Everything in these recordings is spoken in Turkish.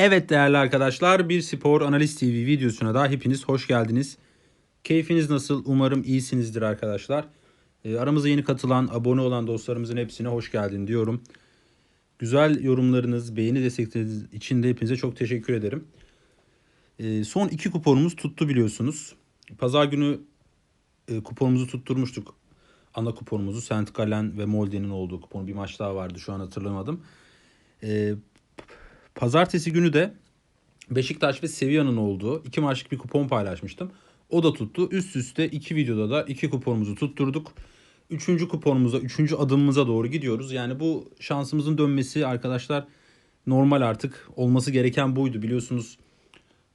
Evet değerli arkadaşlar bir spor analiz TV videosuna da hepiniz hoş geldiniz. Keyfiniz nasıl? Umarım iyisinizdir arkadaşlar. Ee, aramıza yeni katılan, abone olan dostlarımızın hepsine hoş geldin diyorum. Güzel yorumlarınız, beğeni destekleriniz için de hepinize çok teşekkür ederim. Ee, son iki kuponumuz tuttu biliyorsunuz. Pazar günü e, kuponumuzu tutturmuştuk. Ana kuponumuzu Saint Gallen ve Molde'nin olduğu kupon. Bir maç daha vardı şu an hatırlamadım. Ee, Pazartesi günü de Beşiktaş ve Sevilla'nın olduğu iki maçlık bir kupon paylaşmıştım. O da tuttu. Üst üste iki videoda da iki kuponumuzu tutturduk. Üçüncü kuponumuza, üçüncü adımımıza doğru gidiyoruz. Yani bu şansımızın dönmesi arkadaşlar normal artık. Olması gereken buydu biliyorsunuz.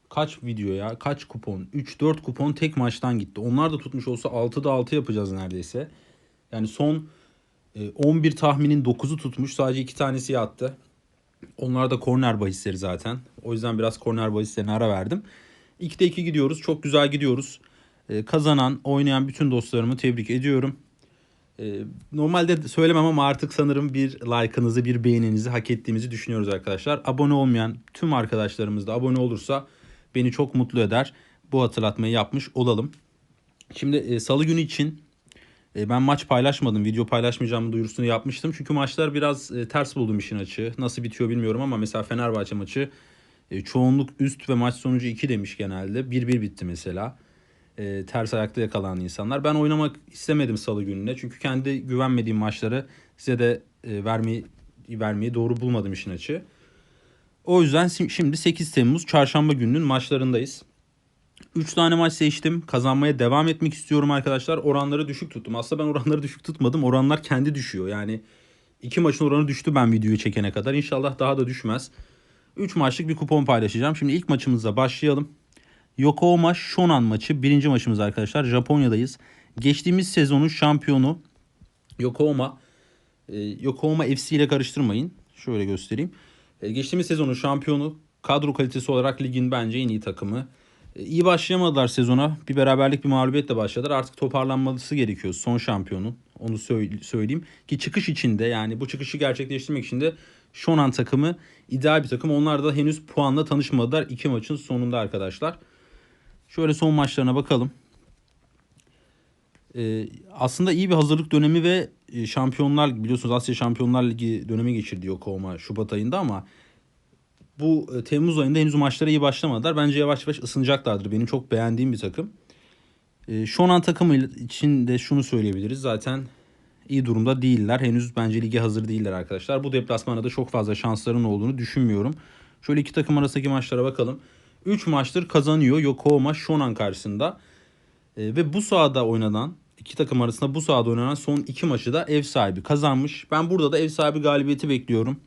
Kaç video ya? Kaç kupon? 3-4 kupon tek maçtan gitti. Onlar da tutmuş olsa 6'da 6 yapacağız neredeyse. Yani son e, 11 tahminin 9'u tutmuş. Sadece 2 tanesi yattı. Onlar da korner bahisleri zaten. O yüzden biraz korner bahislerine ara verdim. 2'de 2 gidiyoruz. Çok güzel gidiyoruz. Ee, kazanan, oynayan bütün dostlarımı tebrik ediyorum. Ee, normalde söylemem ama artık sanırım bir like'ınızı, bir beğeninizi hak ettiğimizi düşünüyoruz arkadaşlar. Abone olmayan tüm arkadaşlarımız da abone olursa beni çok mutlu eder. Bu hatırlatmayı yapmış olalım. Şimdi e, salı günü için ben maç paylaşmadım. Video paylaşmayacağımı duyurusunu yapmıştım. Çünkü maçlar biraz e, ters buldum işin açığı. Nasıl bitiyor bilmiyorum ama mesela Fenerbahçe maçı e, çoğunluk üst ve maç sonucu 2 demiş genelde. 1-1 bitti mesela. E, ters ayakta yakalandı insanlar. Ben oynamak istemedim salı gününe. Çünkü kendi güvenmediğim maçları size de e, vermeyi, vermeyi doğru bulmadım işin açığı. O yüzden şimdi 8 Temmuz çarşamba gününün maçlarındayız. 3 tane maç seçtim. Kazanmaya devam etmek istiyorum arkadaşlar. Oranları düşük tuttum. Aslında ben oranları düşük tutmadım. Oranlar kendi düşüyor. Yani iki maçın oranı düştü ben videoyu çekene kadar. İnşallah daha da düşmez. 3 maçlık bir kupon paylaşacağım. Şimdi ilk maçımızla başlayalım. Yokohama Shonan maçı. Birinci maçımız arkadaşlar. Japonya'dayız. Geçtiğimiz sezonun şampiyonu Yokohama. Ee, Yokohama FC ile karıştırmayın. Şöyle göstereyim. Ee, geçtiğimiz sezonun şampiyonu. Kadro kalitesi olarak ligin bence en iyi takımı. İyi başlayamadılar sezona. Bir beraberlik bir mağlubiyetle başladılar. Artık toparlanması gerekiyor son şampiyonun. Onu söyleyeyim. Ki çıkış içinde yani bu çıkışı gerçekleştirmek için de Shonan takımı ideal bir takım. Onlar da henüz puanla tanışmadılar. iki maçın sonunda arkadaşlar. Şöyle son maçlarına bakalım. Ee, aslında iyi bir hazırlık dönemi ve e, şampiyonlar biliyorsunuz Asya Şampiyonlar Ligi dönemi geçirdi Yokohama Şubat ayında ama bu e, Temmuz ayında henüz maçlara iyi başlamadılar. Bence yavaş yavaş ısınacaklardır. Benim çok beğendiğim bir takım. E, Shonan takımı için de şunu söyleyebiliriz. Zaten iyi durumda değiller. Henüz bence lige hazır değiller arkadaşlar. Bu deplasmanda da çok fazla şansların olduğunu düşünmüyorum. Şöyle iki takım arasındaki maçlara bakalım. 3 maçtır kazanıyor Yokohama Shonan karşısında. E, ve bu sahada oynanan iki takım arasında bu sahada oynanan son iki maçı da ev sahibi kazanmış. Ben burada da ev sahibi galibiyeti bekliyorum.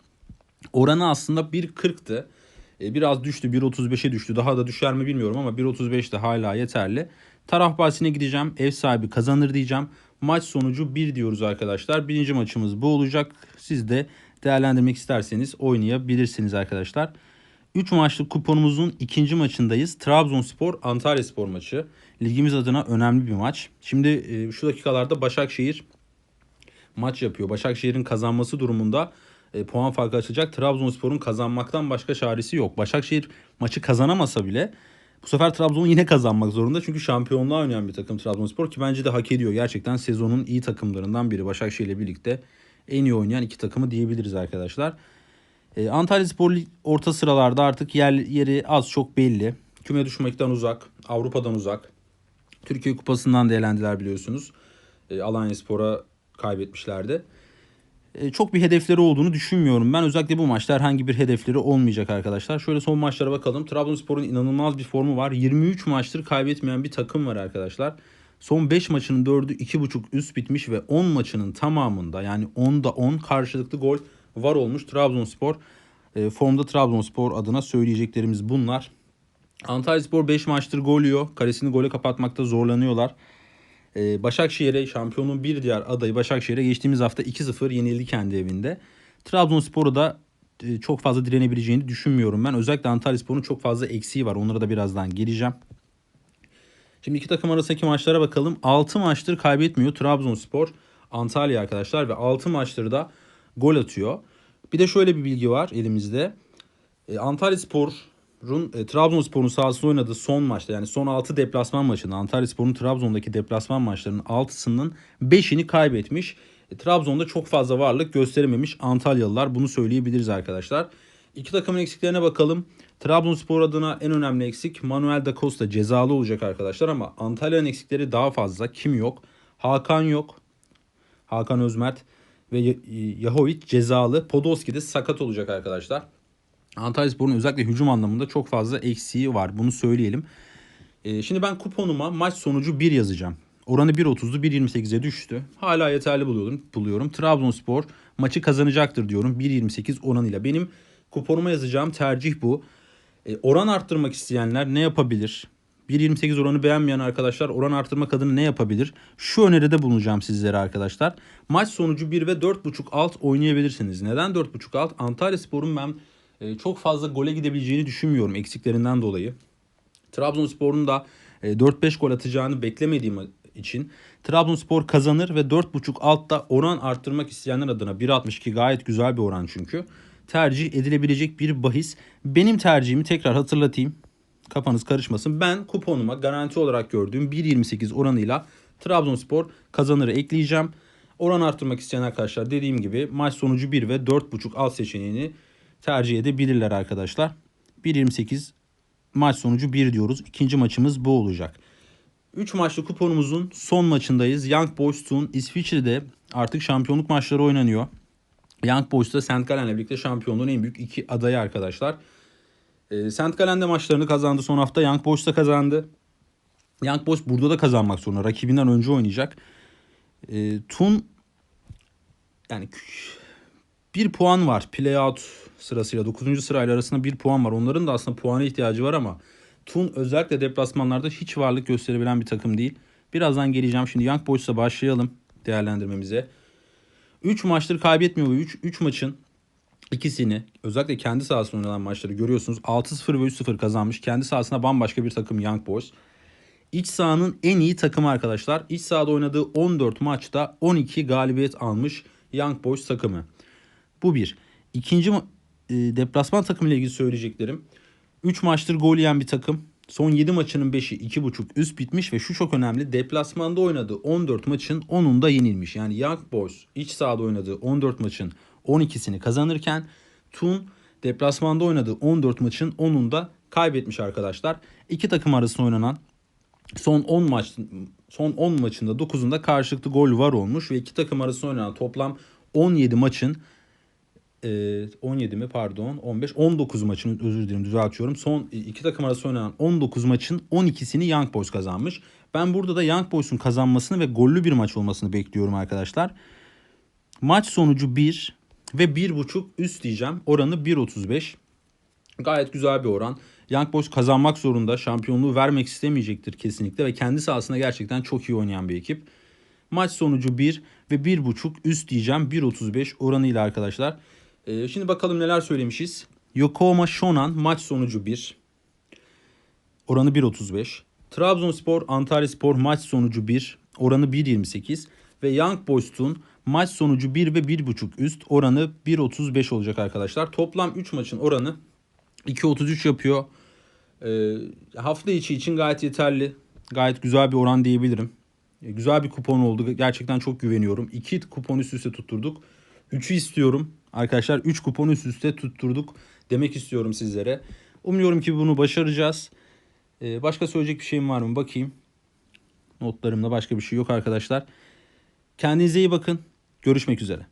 Oranı aslında 1.40'tı. E, biraz düştü 1.35'e düştü. Daha da düşer mi bilmiyorum ama 1.35 de hala yeterli. Taraf bahsine gideceğim. Ev sahibi kazanır diyeceğim. Maç sonucu 1 diyoruz arkadaşlar. Birinci maçımız bu olacak. Siz de değerlendirmek isterseniz oynayabilirsiniz arkadaşlar. 3 maçlık kuponumuzun ikinci maçındayız. Trabzonspor Antalya Spor maçı. Ligimiz adına önemli bir maç. Şimdi e, şu dakikalarda Başakşehir maç yapıyor. Başakşehir'in kazanması durumunda e, puan farkı açacak. Trabzonspor'un kazanmaktan başka çaresi yok. Başakşehir maçı kazanamasa bile bu sefer Trabzon yine kazanmak zorunda. Çünkü şampiyonluğa oynayan bir takım Trabzonspor ki bence de hak ediyor. Gerçekten sezonun iyi takımlarından biri. Başakşehir ile birlikte en iyi oynayan iki takımı diyebiliriz arkadaşlar. E, Antalya Spor orta sıralarda artık yer, yeri az çok belli. Küme düşmekten uzak, Avrupa'dan uzak. Türkiye Kupası'ndan da elendiler biliyorsunuz. E, Alanya Spor'a kaybetmişlerdi. E, çok bir hedefleri olduğunu düşünmüyorum. Ben özellikle bu maçta herhangi bir hedefleri olmayacak arkadaşlar. Şöyle son maçlara bakalım. Trabzonspor'un inanılmaz bir formu var. 23 maçtır kaybetmeyen bir takım var arkadaşlar. Son 5 maçının 4'ü 2.5 üst bitmiş ve 10 maçının tamamında yani 10'da 10 karşılıklı gol var olmuş Trabzonspor. E, formda Trabzonspor adına söyleyeceklerimiz bunlar. Antalyaspor 5 maçtır gol yiyor. Kalesini gole kapatmakta zorlanıyorlar. Ee, Başakşehir'e şampiyonun bir diğer adayı Başakşehir'e geçtiğimiz hafta 2-0 yenildi kendi evinde. Trabzonspor'u da e, çok fazla direnebileceğini düşünmüyorum ben. Özellikle Antalyaspor'un çok fazla eksiği var. Onlara da birazdan geleceğim. Şimdi iki takım arasındaki maçlara bakalım. 6 maçtır kaybetmiyor Trabzonspor Antalya arkadaşlar ve 6 maçtır da gol atıyor. Bir de şöyle bir bilgi var elimizde. E, Antalya Spor'un e, Trabzonspor'un sahasında oynadığı son maçta yani son 6 deplasman maçında Antalya Spor'un Trabzon'daki deplasman maçlarının 6'sının 5'ini kaybetmiş. E, Trabzon'da çok fazla varlık gösterememiş Antalyalılar bunu söyleyebiliriz arkadaşlar. İki takımın eksiklerine bakalım. Trabzonspor adına en önemli eksik Manuel da Costa cezalı olacak arkadaşlar ama Antalya'nın eksikleri daha fazla. Kim yok? Hakan yok. Hakan Özmert ve Yahovic cezalı. Podolski de sakat olacak arkadaşlar. Antalyaspor'un özellikle hücum anlamında çok fazla eksiği var. Bunu söyleyelim. Ee, şimdi ben kuponuma maç sonucu 1 yazacağım. Oranı 1.30'du 1.28'e düştü. Hala yeterli buluyorum. buluyorum. Trabzonspor maçı kazanacaktır diyorum 1.28 oranıyla. Benim kuponuma yazacağım tercih bu. Ee, oran arttırmak isteyenler ne yapabilir? 1.28 oranı beğenmeyen arkadaşlar oran arttırmak adına ne yapabilir? Şu öneride bulunacağım sizlere arkadaşlar. Maç sonucu 1 ve 4.5 alt oynayabilirsiniz. Neden 4.5 alt? Antalya Spor'un ben e, çok fazla gole gidebileceğini düşünmüyorum eksiklerinden dolayı. Trabzonspor'un da e, 4-5 gol atacağını beklemediğim için Trabzonspor kazanır ve 4.5 altta oran arttırmak isteyenler adına 1.62 gayet güzel bir oran çünkü. Tercih edilebilecek bir bahis. Benim tercihimi tekrar hatırlatayım. Kafanız karışmasın. Ben kuponuma garanti olarak gördüğüm 1.28 oranıyla Trabzonspor kazanırı ekleyeceğim. Oran arttırmak isteyen arkadaşlar dediğim gibi maç sonucu 1 ve 4.5 alt seçeneğini tercih edebilirler arkadaşlar. 1.28 maç sonucu 1 diyoruz. İkinci maçımız bu olacak. 3 maçlı kuponumuzun son maçındayız. Young Boys'un İsviçre'de artık şampiyonluk maçları oynanıyor. Young Boys'ta St. Gallen'le birlikte şampiyonluğun en büyük iki adayı arkadaşlar. E, St. Gallen'de maçlarını kazandı son hafta. Young Boys da kazandı. Young Boys burada da kazanmak zorunda. Rakibinden önce oynayacak. E, Tun yani bir puan var. Playout sırasıyla 9. sırayla arasında bir puan var. Onların da aslında puana ihtiyacı var ama Tun özellikle deplasmanlarda hiç varlık gösterebilen bir takım değil. Birazdan geleceğim. Şimdi Young Boys'la başlayalım değerlendirmemize. 3 maçtır kaybetmiyor bu 3 3 maçın ikisini özellikle kendi sahasında oynanan maçları görüyorsunuz. 6-0 ve 3-0 kazanmış. Kendi sahasında bambaşka bir takım Young Boys. İç sahanın en iyi takımı arkadaşlar. İç sahada oynadığı 14 maçta 12 galibiyet almış Young Boys takımı. Bu bir. İkinci deplasman takımıyla ilgili söyleyeceklerim. 3 maçtır gol yiyen bir takım. Son 7 maçının 5'i 2.5 üst bitmiş ve şu çok önemli. Deplasmanda oynadığı 14 maçın 10'unda yenilmiş. Yani Young Boys iç sahada oynadığı 14 maçın 12'sini kazanırken Tun deplasmanda oynadığı 14 maçın 10'unda kaybetmiş arkadaşlar. İki takım arasında oynanan son 10 maç son 10 maçında 9'unda karşılıklı gol var olmuş ve iki takım arasında oynanan toplam 17 maçın 17 mi pardon 15 19 maçın özür dilerim düzeltiyorum. Son iki takım arasında oynanan 19 maçın 12'sini Young Boys kazanmış. Ben burada da Young Boys'un kazanmasını ve gollü bir maç olmasını bekliyorum arkadaşlar. Maç sonucu 1 ve 1.5 üst diyeceğim. Oranı 1.35. Gayet güzel bir oran. Young Boys kazanmak zorunda. Şampiyonluğu vermek istemeyecektir kesinlikle ve kendi sahasında gerçekten çok iyi oynayan bir ekip. Maç sonucu 1 ve 1.5 üst diyeceğim 1.35 oranıyla arkadaşlar. Ee, şimdi bakalım neler söylemişiz. Yokohama Shonan maç sonucu 1. Oranı 1.35. Trabzonspor Antalya Spor maç sonucu 1. Oranı 1.28. Ve Young Boys'un maç sonucu 1 ve 1.5 üst oranı 1.35 olacak arkadaşlar. Toplam 3 maçın oranı 2.33 yapıyor. Ee, hafta içi için gayet yeterli. Gayet güzel bir oran diyebilirim. Ee, güzel bir kupon oldu. Gerçekten çok güveniyorum. 2 kupon üst üste tutturduk. 3'ü istiyorum. Arkadaşlar 3 kupon üst üste tutturduk demek istiyorum sizlere. Umuyorum ki bunu başaracağız. Ee, başka söyleyecek bir şeyim var mı? Bakayım. Notlarımda başka bir şey yok arkadaşlar. Kendinize iyi bakın. Görüşmek üzere.